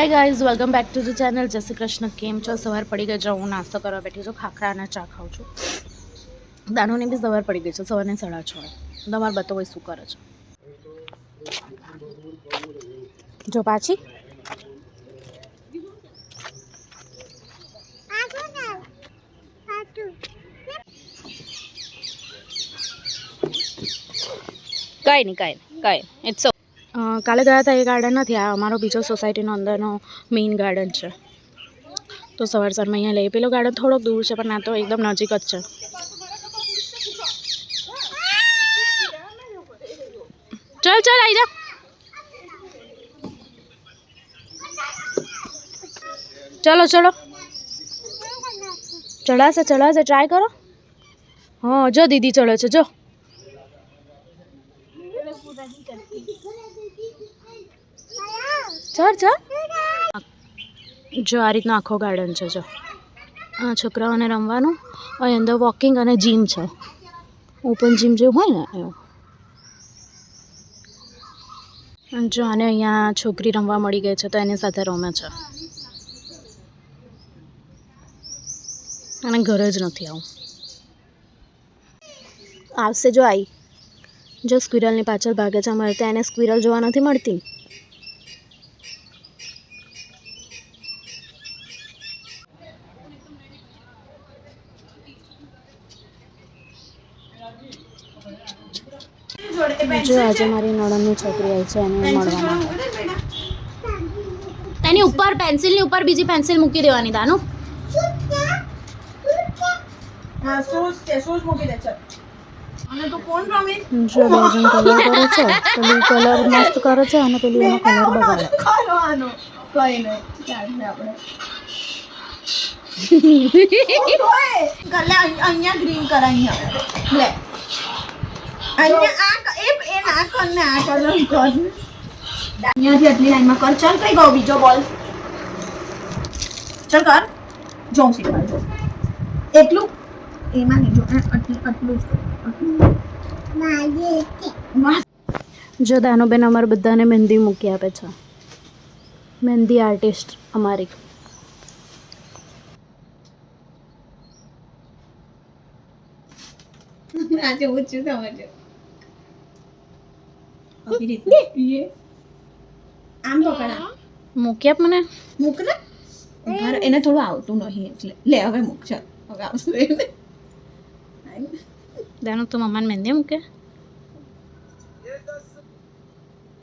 Hi guys welcome back to the channel Jai Shri Krishna. કેમ છો? સવાર પડી ગઈ છે. હું નાસ્તો કરવા બેઠી છું. ખાખરા અને ચા ખાઉં છું. દાનુની બી સવાર પડી ગઈ છે. સવારને સાડા છ તમારે બતાવો શું કરે છે. જો પાછી. કાંઈ નહીં, કાંઈ કાંઈ ઇટ્સ કાલે ગયા હતા એ ગાર્ડન નથી, આ અમારો બીજો સોસાયટીનો અંદરનો મેઇન ગાર્ડન છે. તો સવાર સવારમાં અહીંયા લઈએ પેલો ગાર્ડન થોડોક દૂર છે, પણ ના તો એકદમ નજીક જ છે. ચલ ચલ આવી જા. ચલો ચલો. ચડાશે ચડાશે ટ્રાય કરો. હા, જો દીદી ચડે છે, જો. ચડ ચડ. જો, આ રીતનો આખો ગાર્ડન છે, જો. આ છોકરાઓને રમવાનું. અહીં અંદર વોકિંગ અને જીમ છે. ઓપન જીમ જેવું હોય ને, એવું. જો, આને અહીંયા છોકરી રમવા મળી ગઈ છે, તો એની સાથે રમે છે. અને ઘરે જ નથી આવું. આવશે જો આવી જો સ્ક્વિરલની પાછળ ભાગે છે અમારે ત્યાં એને સ્ક્વિરલ જોવા નથી મળતી. જો આજે મારી નણંદની છોકરી આવી છે એને મળવાના એની ઉપર પેન્સિલની ઉપર બીજી પેન્સિલ મૂકી દેવાની દાનું. હા સોસ છે સોસ મૂકી દે ચાલ. જો બે જણ કલર કરે છે પેલી કલર મસ્ત કરે છે અને પેલી એનો કલર બગાડે. કઈ નહીં આપણે. અહીંયા ગ્રીન કર અહીંયા. લે. અહીંયા આ એ એ ના કર ને આ કલર કર. અહીંયાથી આટલી લાઈનમાં કર. ચાલ કઈ ગયો બીજો બોલ. ચાલ કર. જોઉં શીખવાડજો એટલું એમાં નહીં જો આટલું આટલું જ દાનુબેન અમારે બધાને મહેંદી મૂકી આપે છે. મહેંદી આર્ટિસ્ટ અમારી. આજે સમજો આમ પકડા મૂકી આપ મને. મૂક ને. એને થોડું આવતું નહીં એટલે. લે હવે મૂક ચાલ. હવે આવશે દાનુ તું મમ્માને મહેંદી મૂકે